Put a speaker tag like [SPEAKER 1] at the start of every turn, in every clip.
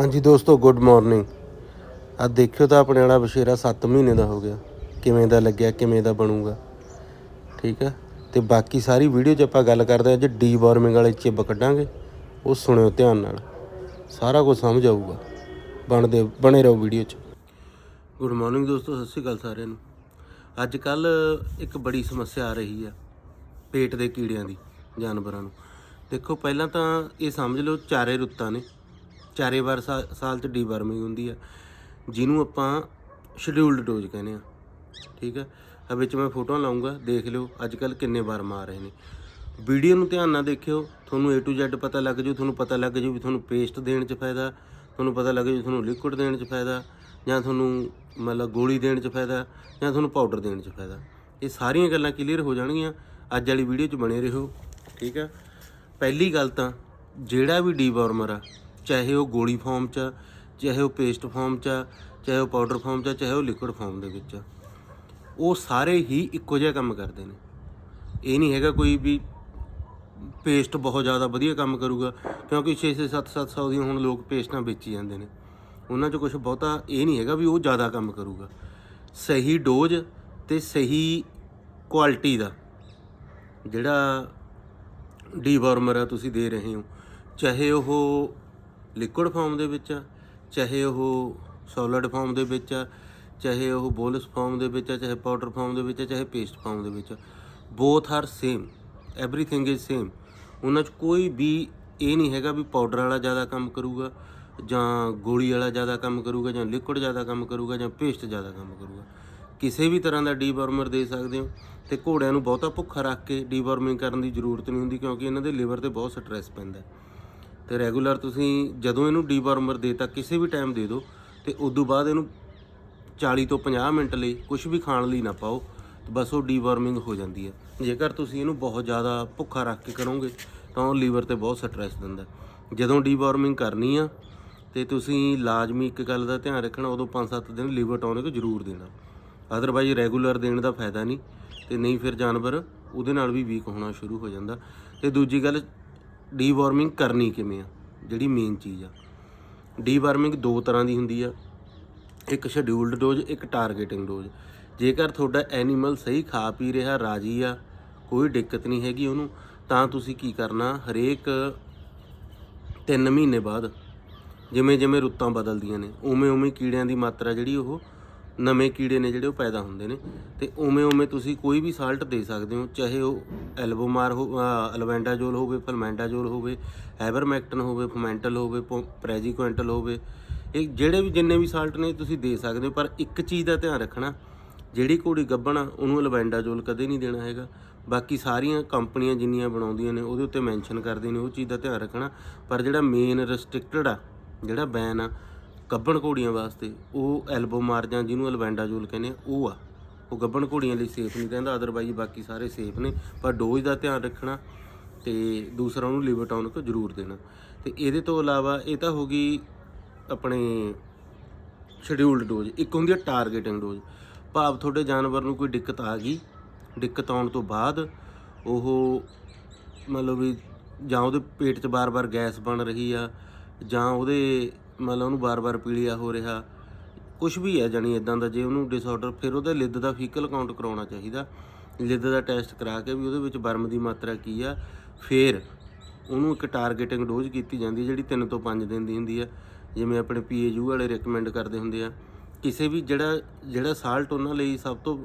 [SPEAKER 1] ਹਾਂਜੀ ਦੋਸਤੋ good morning ਆ ਦੇਖਿਓ ਤਾਂ ਆਪਣੇ ਵਾਲਾ ਬਸ਼ੇਰਾ 7 ਮਹੀਨੇ ਦਾ ਹੋ ਗਿਆ। ਕਿਵੇਂ ਦਾ ਲੱਗਿਆ, ਕਿਵੇਂ ਦਾ ਬਣੂਗਾ। ਠੀਕ ਆ? ਤੇ ਬਾਕੀ ਸਾਰੀ ਵੀਡੀਓ 'ਚ ਆਪਾਂ ਗੱਲ ਕਰਦੇ ਹਾਂ, ਜੇ ਡੀ ਵਾਰਮਿੰਗ ਵਾਲੇ ਚਿੱਬ ਕੱਢਾਂਗੇ, ਉਹ ਸੁਣਿਓ ਧਿਆਨ ਨਾਲ। ਸਾਰਾ ਕੁਝ ਸਮਝ ਆਊਗਾ। ਬਣਦੇ, ਬਣੇ ਰਹੋ ਵੀਡੀਓ 'ਚ। ਗੁੱਡ ਮਾਰਨਿੰਗ ਦੋਸਤੋ, ਸਤਿ ਸ਼੍ਰੀ ਅਕਾਲ ਸਾਰਿਆਂ ਨੂੰ। ਅੱਜ ਕੱਲ ਇੱਕ ਬੜੀ ਸਮੱਸਿਆ ਆ ਰਹੀ ਆ, ਪੇਟ ਦੇ ਕੀੜਿਆਂ ਦੀ, ਜਾਨਵਰਾਂ ਨੂੰ। ਦੇਖੋ, ਪਹਿਲਾਂ ਤਾਂ ਇਹ ਸਮਝ ਲਓ, ਚਾਰੇ ਰੁੱਤਾਂ ਨੇ। ਚਾਰੇ ਵਾਰ ਸਾ- ਸਾਲ ਚ ਡੀਵਰਮਿੰਗ ਹੁੰਦੀ ਆ। ਜਿਹਨੂੰ ਆਪਾਂ ਸ਼ਡਿਊਲਡ ਡੋਜ਼ ਕਹਿੰਦੇ ਆ। ਠੀਕ ਆ? ਆ ਵਿੱਚ ਮੈਂ ਫੋਟੋਆਂ ਲਾਉਂਗਾ ਦੇਖ ਲਿਓ ਅੱਜ ਕੱਲ ਕਿੰਨੇ ਵਾਰ ਮਾਰ ਰਹੇ ਨੇ। ਵੀਡੀਓ ਨੂੰ ਧਿਆਨ ਨਾਲ ਦੇਖਿਓ, ਤੁਹਾਨੂੰ A to Z ਪਤਾ ਲੱਗ ਜੂ, ਤੁਹਾਨੂੰ ਪਤਾ ਲੱਗ ਜੂ ਵੀ ਤੁਹਾਨੂੰ ਪੇਸਟ ਦੇਣ ਚ ਫਾਇਦਾ, ਤੁਹਾਨੂੰ ਪਤਾ ਲੱਗ ਜੂ ਤੁਹਾਨੂੰ ਲਿਕੁਇਡ ਦੇਣ ਚ ਫਾਇਦਾ, ਜਾਂ ਤੁਹਾਨੂੰ ਮਤਲਬ ਗੋਲੀ ਦੇਣ ਚ ਫਾਇਦਾ, ਜਾਂ ਤੁਹਾਨੂੰ ਪਾਊਡਰ ਦੇਣ ਚ ਫਾਇਦਾ। ਇਹ ਸਾਰੀਆਂ ਗੱਲਾਂ ਕਲੀਅਰ ਹੋ ਜਾਣਗੀਆਂ। ਅੱਜ ਵਾਲੀ ਵੀਡੀਓ 'ਚ ਬਣੇ ਰਹੋ। ਠੀਕ ਆ? ਪਹਿਲੀ ਗੱਲ ਤਾਂ, ਜਿਹੜਾ ਵੀ ਡੀਵਾਰਮਰ ਆ ਚਾਹੇ ਉਹ ਗੋਲੀ ਫਾਰਮ 'ਚ ਆ, ਚਾਹੇ ਉਹ ਪੇਸਟ ਫਾਰਮ 'ਚ ਆ, ਚਾਹੇ ਉਹ ਪਾਊਡਰ ਫਾਰਮ 'ਚ ਆ, ਚਾਹੇ ਉਹ ਲਿਕੁਇਡ ਫਾਰਮ ਦੇ ਵਿੱਚ ਆ, ਉਹ ਸਾਰੇ ਹੀ ਇੱਕੋ ਜਿਹਾ ਕੰਮ ਕਰਦੇ ਨੇ। ਇਹ ਨਹੀਂ ਹੈਗਾ ਕੋਈ ਵੀ ਪੇਸਟ ਬਹੁਤ ਜ਼ਿਆਦਾ ਵਧੀਆ ਕੰਮ ਕਰੂਗਾ ਕਿਉਂਕਿ 6-6 7-700 ਦੀਆਂ ਹੁਣ ਲੋਕ ਪੇਸਟਾਂ ਵੇਚੀ ਜਾਂਦੇ ਨੇ। ਉਹਨਾਂ 'ਚ ਕੁਝ ਬਹੁਤਾ ਇਹ ਨਹੀਂ ਹੈਗਾ ਵੀ ਉਹ ਜ਼ਿਆਦਾ ਕੰਮ ਕਰੂਗਾ। ਸਹੀ ਡੋਜ਼ ਤੇ ਸਹੀ ਕੁਆਲਿਟੀ ਦਾ। ਜਿਹੜਾ ਡੀਵਾਰਮਰ ਆ ਤੁਸੀਂ ਦੇ ਰਹੇ ਹੋ ਚਾਹੇ ਉਹ ਲਿਕੁਇਡ ਫਾਰਮ ਦੇ ਵਿੱਚ ਆ, ਚਾਹੇ ਉਹ ਸੋਲਿਡ ਫਾਰਮ ਦੇ ਵਿੱਚ ਆ, ਚਾਹੇ ਉਹ ਬੋਲਸ ਫਾਰਮ ਦੇ ਵਿੱਚ ਆ, ਚਾਹੇ ਪਾਊਡਰ ਫਾਰਮ ਦੇ ਵਿੱਚ ਆ, ਚਾਹੇ ਪੇਸਟ ਫਾਰਮ ਦੇ ਵਿੱਚ ਆ both are same everything is same ਉਹਨਾਂ 'ਚ ਕੋਈ ਵੀ ਇਹ ਨਹੀਂ ਹੈਗਾ ਵੀ ਪਾਊਡਰ ਵਾਲਾ ਜ਼ਿਆਦਾ ਕੰਮ ਕਰੂਗਾ, ਜਾਂ ਗੋਲੀ ਵਾਲਾ ਜ਼ਿਆਦਾ ਕੰਮ ਕਰੂਗਾ, ਜਾਂ ਲਿਕੁਇਡ ਜ਼ਿਆਦਾ ਕੰਮ ਕਰੂਗਾ, ਜਾਂ ਪੇਸਟ ਜ਼ਿਆਦਾ ਕੰਮ ਕਰੂਗਾ। ਕਿਸੇ ਵੀ ਤਰ੍ਹਾਂ ਦਾ ਡੀਵਾਰਮਰ ਦੇ ਸਕਦੇ ਹੋ, ਤੇ ਘੋੜਿਆਂ ਨੂੰ ਬਹੁਤਾ ਭੁੱਖਾ ਰੱਖ ਕੇ ਡੀਵਾਰਮਿੰਗ ਕਰਨ ਦੀ ਜ਼ਰੂਰਤ ਨਹੀਂ ਹੁੰਦੀ, ਕਿਉਂਕਿ ਇਹਨਾਂ ਦੇ ਲਿਵਰ ਤੇ ਬਹੁਤ ਸਟ੍ਰੈਸ ਪੈਂਦਾ। ਤੇ ਰੈਗੂਲਰ ਤੁਸੀਂ ਜਦੋਂ ਇਹਨੂੰ ਡੀਵਾਰਮਰ ਦੇਤਾ, ਕਿਸੇ ਵੀ ਟਾਈਮ ਦੇ ਦਿਓ, ਤੇ ਉਦੋਂ ਬਾਅਦ ਇਹਨੂੰ 40 ਤੋਂ 50 ਮਿੰਟ ਲਈ ਕੁਝ ਵੀ ਖਾਣ ਲਈ ਨਾ ਪਾਓ ਬਸ ਉਹ ਡੀਵਾਰਮਿੰਗ ਹੋ ਜਾਂਦੀ ਹੈ। ਜੇਕਰ ਤੁਸੀਂ ਇਹਨੂੰ ਬਹੁਤ ਜ਼ਿਆਦਾ ਭੁੱਖਾ ਰੱਖ ਕੇ ਕਰੋਗੇ, ਤਾਂ ਉਹ ਲੀਵਰ ਤੇ ਬਹੁਤ ਸਟ੍ਰੈਸ ਦਿੰਦਾ ਜਦੋਂ ਡੀਵਾਰਮਿੰਗ ਕਰਨੀ ਆ, ਤੇ ਤੁਸੀਂ ਲਾਜ਼ਮੀ ਇੱਕ ਗੱਲ ਦਾ ਧਿਆਨ ਰੱਖਣਾ, ਉਦੋਂ 5-7 ਦਿਨ ਲੀਵਰ ਟੌਨਿਕ ਜ਼ਰੂਰ ਦੇਣਾ। ਅਦਰਵਾਈਜ਼ ਰੈਗੂਲਰ ਦੇਣ ਦਾ ਫਾਇਦਾ ਨਹੀਂ, ਤੇ ਨਹੀਂ ਫਿਰ ਜਾਨਵਰ ਉਹਦੇ ਨਾਲ ਵੀ ਵੀਕ ਹੋਣਾ ਸ਼ੁਰੂ ਹੋ ਜਾਂਦਾ। ਤੇ ਦੂਜੀ ਗੱਲ ਡੀਵਾਰਮਿੰਗ ਕਰਨੀ ਕਿਵੇਂ ਆ? ਜਿਹੜੀ ਮੇਨ ਚੀਜ਼ ਆ। ਡੀਵਾਰਮਿੰਗ ਦੋ ਤਰ੍ਹਾਂ ਦੀ ਹੁੰਦੀ ਆ। ਇੱਕ ਸ਼ਡਿਊਲਡ ਡੋਜ਼ ਇੱਕ ਟਾਰਗੇਟਿੰਗ ਡੋਜ਼ ਜੇਕਰ ਤੁਹਾਡਾ ਐਨੀਮਲ ਸਹੀ ਖਾ ਪੀ ਰਿਹਾ, ਰਾਜੀ ਆ, ਕੋਈ ਦਿੱਕਤ ਨਹੀਂ ਹੈਗੀ ਉਹਨੂੰ, ਤਾਂ ਤੁਸੀਂ ਕੀ ਕਰਨਾ? ਹਰੇਕ 3 ਮਹੀਨੇ ਬਾਅਦ ਜਿਵੇਂ ਜਿਵੇਂ ਰੁੱਤਾਂ ਬਦਲਦੀਆਂ ਨੇ ਉਵੇਂ ਉਵੇਂ ਕੀੜਿਆਂ ਦੀ ਮਾਤਰਾ ਜਿਹੜੀ ਉਹ ਨਵੇਂ ਕੀੜੇ ਨੇ ਜਿਹੜੇ ਉਹ ਪੈਦਾ ਹੁੰਦੇ ਨੇ ਤੇ ਉਵੇਂ ਉਵੇਂ ਤੁਸੀਂ ਕੋਈ ਵੀ ਸਾਲਟ ਦੇ ਸਕਦੇ ਹੋ, ਚਾਹੇ ਉਹ ਐਲਬੋਮਾਰ ਹੋ, ਅਹ ਐਲਵੈਂਡਾਜੋਲ ਹੋਵੇ ਫਲਮੈਂਡਾਜੋਲ ਹੋਵੇ ਹੈਬਰਮੈਕਟਨ ਹੋਵੇ ਫਮੈਂਟਲ ਹੋਵੇ, ਪੋ- ਪ੍ਰੈਜੀਕੁਐਂਟਲ ਹੋਵੇ, ਇਹ ਜਿਹੜੇ ਵੀ ਜਿੰਨੇ ਵੀ ਸਾਲਟ ਨੇ ਤੁਸੀਂ ਦੇ ਸਕਦੇ ਹੋ, ਪਰ ਇੱਕ ਚੀਜ਼ ਦਾ ਧਿਆਨ ਰੱਖਣਾ, ਜਿਹੜੀ ਘੋੜੀ ਗੱਭਣ ਆ ਉਹਨੂੰ ਐਲਵੈਂਡਾਜੋਲ ਕਦੇ ਨਹੀਂ ਦੇਣਾ ਹੈਗਾ। ਬਾਕੀ ਸਾਰੀਆਂ ਕੰਪਨੀਆਂ ਜਿੰਨੀਆਂ ਬਣਾਉਂਦੀਆਂ ਨੇ, ਉਹਦੇ ਉੱਤੇ ਮੈਂਸ਼ਨ ਕਰਦੇ ਨੇ, ਉਹ ਚੀਜ਼ ਦਾ ਧਿਆਨ ਰੱਖਣਾ। ਪਰ ਜਿਹੜਾ ਮੇਨ ਰੈਸਟ੍ਰਿਕਟਡ ਆ, ਜਿਹੜਾ ਬੈਨ ਆ ਗੱਭਣ ਘੋੜੀਆਂ ਵਾਸਤੇ ਉਹ ਐਲਬੋਮਾਰ ਜਾਂ ਜਿਹਨੂੰ ਐਲਵੈਂਡਾਜੋਲ ਕਹਿੰਦੇ ਆ, ਉਹ ਆ। ਉਹ ਗੱਭਣ ਘੋੜੀਆਂ ਲਈ ਸੇਫ ਨਹੀਂ ਕਹਿੰਦਾ ਅਦਰਵਾਈਜ਼ ਬਾਕੀ ਸਾਰੇ ਸੇਫ ਨੇ। ਪਰ ਡੋਜ਼ ਦਾ ਧਿਆਨ ਰੱਖਣਾ ਤੇ ਦੂਸਰਾ ਉਹਨੂੰ ਲਿਵਰਟੌਨਿਕ ਜ਼ਰੂਰ ਦੇਣਾ। ਤੇ ਇਹਦੇ ਤੋਂ ਇਲਾਵਾ ਇਹ ਤਾਂ ਹੋ ਗਈ ਆਪਣੇ ਸ਼ਡਿਊਲਡ ਡੋਜ਼ ਇੱਕ ਹੁੰਦੀ ਹੈ ਟਾਰਗੇਟਿੰਗ ਡੋਜ਼ ਭਾਵ ਤੁਹਾਡੇ ਜਾਨਵਰ ਨੂੰ ਕੋਈ ਦਿੱਕਤ ਆ ਗਈ, ਦਿੱਕਤ ਆਉਣ ਤੋਂ ਬਾਅਦ ਉਹ ਮਤਲਬ ਵੀ ਜਾਂ ਉਹਦੇ ਪੇਟ 'ਚ ਬਾਰ-ਬਾਰ ਗੈਸ ਬਣ ਰਹੀ ਆ ਜਾਂ ਉਹਦੇ ਮਤਲਬ ਉਹਨੂੰ ਬਾਰ-ਬਾਰ ਪੀਲੀਆ ਹੋ ਰਿਹਾ। ਕੁਝ ਵੀ ਹੈ ਜਾਨੀ ਇਦਾਂ ਦਾ, ਜੇ ਉਹਨੂੰ ਡਿਸਆਰਡਰ ਫਿਰ ਉਹਦੇ ਲਿੱਦ ਦਾ ਫੀਕਲ ਕਾਊਂਟ ਕਰਾਉਣਾ ਚਾਹੀਦਾ। ਲਿੱਦ ਦਾ ਟੈਸਟ ਕਰਾ ਕੇ ਵੀ ਉਹਦੇ ਵਿੱਚ ਬਰਮ ਦੀ ਮਾਤਰਾ ਕੀ ਆ, ਫਿਰ ਉਹਨੂੰ ਇੱਕ ਟਾਰਗੇਟਿੰਗ ਡੋਜ਼ ਕੀਤੀ ਜਾਂਦੀ ਜਿਹੜੀ 3 ਤੋਂ 5 ਦਿਨ ਦੀ ਹੁੰਦੀ ਆ। ਜਿਵੇਂ ਆਪਣੇ ਪੀਏਯੂ ਵਾਲੇ ਰეკਮੈਂਡ ਕਰਦੇ ਹੁੰਦੇ ਆ। ਕਿਸੇ ਵੀ ਜਿਹੜਾ ਜਿਹੜਾ ਸਾਲਟ ਉਹਨਾਂ ਲਈ ਸਭ ਤੋਂ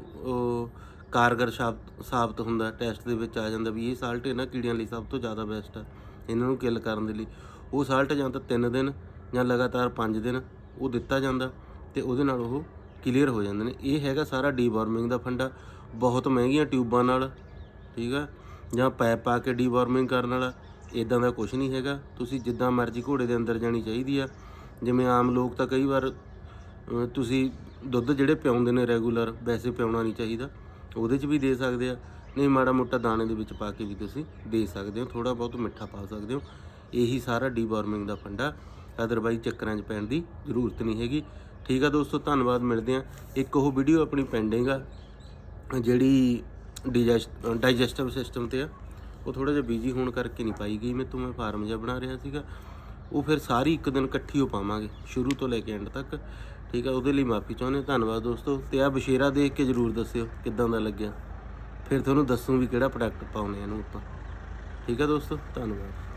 [SPEAKER 1] ਕਾਰਗਰ ਸਾਬਤ ਸਾਬਤ ਹੁੰਦਾ ਟੈਸਟ ਦੇ ਵਿੱਚ ਆ ਜਾਂਦਾ ਵੀ ਇਹ ਸਾਲਟ ਇਹਨਾਂ ਕੀੜਿਆਂ ਲਈ ਸਭ ਤੋਂ ਜ਼ਿਆਦਾ ਬੈਸਟ ਆ, ਇਹਨਾਂ ਨੂੰ ਕਿਲ ਕਰਨ ਦੇ ਲਈ। ਉਹ ਸਾਲਟ ਜਾਂ ਤਾਂ 3 ਦਿਨ ਜਾਂ ਲਗਾਤਾਰ 5 ਦਿਨ ਉਹ ਦਿੱਤਾ ਜਾਂਦਾ ਤੇ ਉਹਦੇ ਨਾਲ ਉਹ ਕਲੀਅਰ ਹੋ ਜਾਂਦੇ ਨੇ। ਇਹ ਹੈਗਾ ਸਾਰਾ ਡੀਵਾਰਮਿੰਗ ਦਾ ਫੰਡਾ। ਬਹੁਤ ਮਹਿੰਗੀਆਂ ਟਿਊਬਾਂ ਨਾਲ, ਠੀਕ ਆ? ਜਾਂ ਪੈਪ ਪਾ ਕੇ ਡੀਵਾਰਮਿੰਗ ਕਰਨ ਵਾਲਾ ਇਦਾਂ ਦਾ ਕੁਝ ਨਹੀਂ ਹੈਗਾ। ਤੁਸੀਂ ਜਿੱਦਾਂ ਮਰਜ਼ੀ ਘੋੜੇ ਦੇ ਅੰਦਰ ਜਾਣੀ ਚਾਹੀਦੀ ਆ। ਜਿਵੇਂ ਆਮ ਲੋਕ ਤਾਂ ਕਈ ਵਾਰ ਤੁਸੀਂ ਦੁੱਧ ਜਿਹੜੇ ਪਿਆਉਂਦੇ ਨੇ ਰੈਗੂਲਰ ਵੈਸੇ ਪਿਆਉਣਾ ਨਹੀਂ ਚਾਹੀਦਾ। ਉਹਦੇ 'ਚ ਵੀ ਦੇ ਸਕਦੇ ਆ। ਨਹੀਂ, ਮਾੜਾ ਮੋਟਾ ਦਾਣੇ ਦੇ ਵਿੱਚ ਪਾ ਕੇ ਵੀ ਤੁਸੀਂ ਦੇ ਸਕਦੇ ਹੋ। ਥੋੜਾ ਬਹੁਤ ਮਿੱਠਾ ਪਾ ਸਕਦੇ ਹੋ। ਇਹੀ ਸਾਰਾ ਡੀਵਾਰਮਿੰਗ ਦਾ ਫੰਡਾ। ਅਦਰਵਾਈਜ਼ ਚੱਕਰਾਂ 'ਚ ਪੈਣ ਦੀ ਜ਼ਰੂਰਤ ਨਹੀਂ ਹੈਗੀ। ਠੀਕ ਆ ਦੋਸਤੋ, ਧੰਨਵਾਦ, ਮਿਲਦੇ ਆ ਇੱਕ ਉਹ ਵੀਡੀਓ ਆਪਣੀ ਪੈਂਡਿੰਗ ਆ, ਜਿਹੜੀ ਡਾਈਜੈਸਟਿਵ ਸਿਸਟਮ ਤੇ ਆ। ਉਹ ਥੋੜਾ ਜਿਹਾ ਬਿਜ਼ੀ ਹੋਣ ਕਰਕੇ ਨਹੀਂ ਪਾਈ ਗਈ। ਮੈਂ ਤੋਂ ਮੈਂ ਫਾਰਮ ਜਿਹਾ ਬਣਾ ਰਿਹਾ ਸੀਗਾ। ਉਹ ਫਿਰ ਸਾਰੀ ਇੱਕ ਦਿਨ ਇਕੱਠੀ ਹੋ ਪਾਵਾਂਗੇ, ਸ਼ੁਰੂ ਤੋਂ ਲੈ ਕੇ ਐਂਡ ਤੱਕ। ਠੀਕ ਆ, ਉਹਦੇ ਲਈ ਮਾਫੀ ਚਾਹੁੰਦੇ ਧੰਨਵਾਦ ਦੋਸਤੋ। ਤੇ ਆ ਬਸ਼ੇਰਾ ਦੇਖ ਕੇ ਜਰੂਰ ਦੱਸਿਓ ਕਿੱਦਾਂ ਦਾ ਲੱਗਿਆ। ਫਿਰ ਤੁਹਾਨੂੰ ਦੱਸੂ ਵੀ ਕਿਹੜਾ ਪ੍ਰੋਡਕਟ ਪਾਉਣੇ ਇਹਨੂੰ ਆਪਾਂ। ਠੀਕ ਆ ਦੋਸਤੋ, ਧੰਨਵਾਦ।